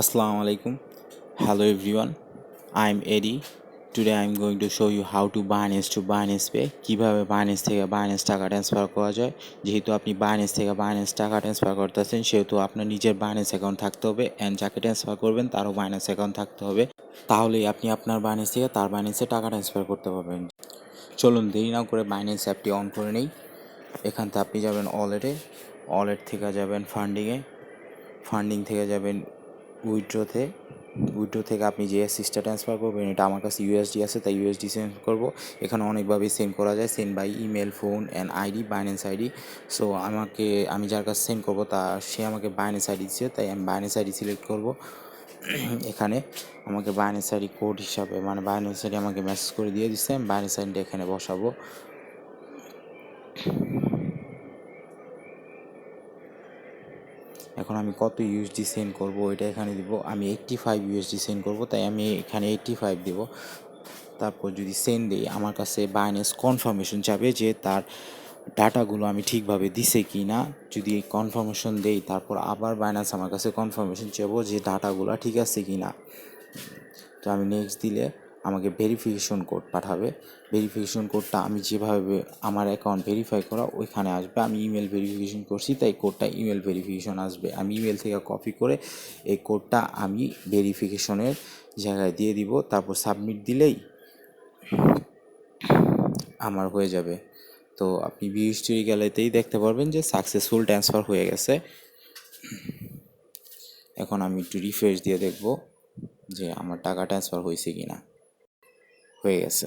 Assalamu alaikum. Hello, everyone. I'm Eddie. Today, I'm going to show you how to Binance to Binance Pay. কীভাবে Binance থেকে Binance টাকা transfer করা যায়? যেহেতু আপনি Binance থেকে Binance টাকা ট্রান্সফার করতেছেন, সেহেতু আপনার নিজের Binance অ্যাকাউন্ট থাকতে হবে অ্যান্ড যাকে ট্রান্সফার করবেন, তারও Binance অ্যাকাউন্ট থাকতে হবে। তাহলেই আপনি আপনার Binance থেকে তার Binance-এ টাকা ট্রান্সফার করতে পারবেন। চলুন দেরি না করে Binance অ্যাপটি অন করে নেই। এখান থেকে আপনি যাবেন ওয়ালেটে ওয়ালেট থেকে যাবেন ফান্ডিংয়ে ফান্ডিং থেকে যাবেন উইড্রোতে উইড্রো থেকে আপনি যে এসিসটা ট্রান্সফার করবেন, এটা আমার কাছে ইউএসডি আছে, তাই ইউএসডি সেন্ড করব। এখানে অনেকভাবেই সেন্ড করা যায় send by email phone and ID Binance ID so আমাকে, আমি যার কাছে সেন্ড করব, তা, সে আমাকে বাইন্যান্স আইডি দিচ্ছে, তাই আমি বাইন্যান্স আইডি সিলেক্ট করব। এখানে আমাকে বাইন্যান্স আইডি কোড হিসাবে মানে বাইন্যান্স আইডি আমাকে মেসেজ করে দিয়ে দিচ্ছে, আমি বাইন্যান্স আইডি এখানে বসাবো। এখন আমি কত ইউএসডি সেন্ড করব, এটা এখানে দিব। আমি এইট্টি ফাইভ ইউএসডি সেন্ড করব, তাই আমি এখানে এইট্টি ফাইভ দেব। তারপর যদি সেন্ড দিই, আমার কাছে বাইন্যান্স কনফার্মেশন চাবে যে তার ডাটাগুলো আমি ঠিকভাবে দিছে কি না যদি কনফার্মেশন দেই, তারপর আবার বাইন্যান্স আমার কাছে কনফার্মেশন চাবো যে ডাটাগুলো ঠিক আছে কি না তো আমি নেক্সট দিলে আমাকে ভেরিফিকেশন কোড পাঠাবে। ভেরিফিকেশন কোডটা আমি যেভাবে আমার অ্যাকাউন্ট ভেরিফাই করা, ওইখানে আসবে। আমি ইমেল ভেরিফিকেশন করছি, তাই কোডটা ইমেল ভেরিফিকেশন আসবে। আমি ইমেল থেকে কপি করে এই কোডটা আমি ভেরিফিকেশনের জায়গায় দিয়ে দিব। তারপর সাবমিট দিলেই আমার হয়ে যাবে। তো আপনি হিস্ট্রি গেলেতেই দেখতে পারবেন যে সাকসেসফুল ট্রান্সফার হয়ে গেছে। এখন আমি একটু রিফ্রেশ দিয়ে দেখব যে আমার টাকা ট্রান্সফার হয়েছে কি না হয়ে গেছে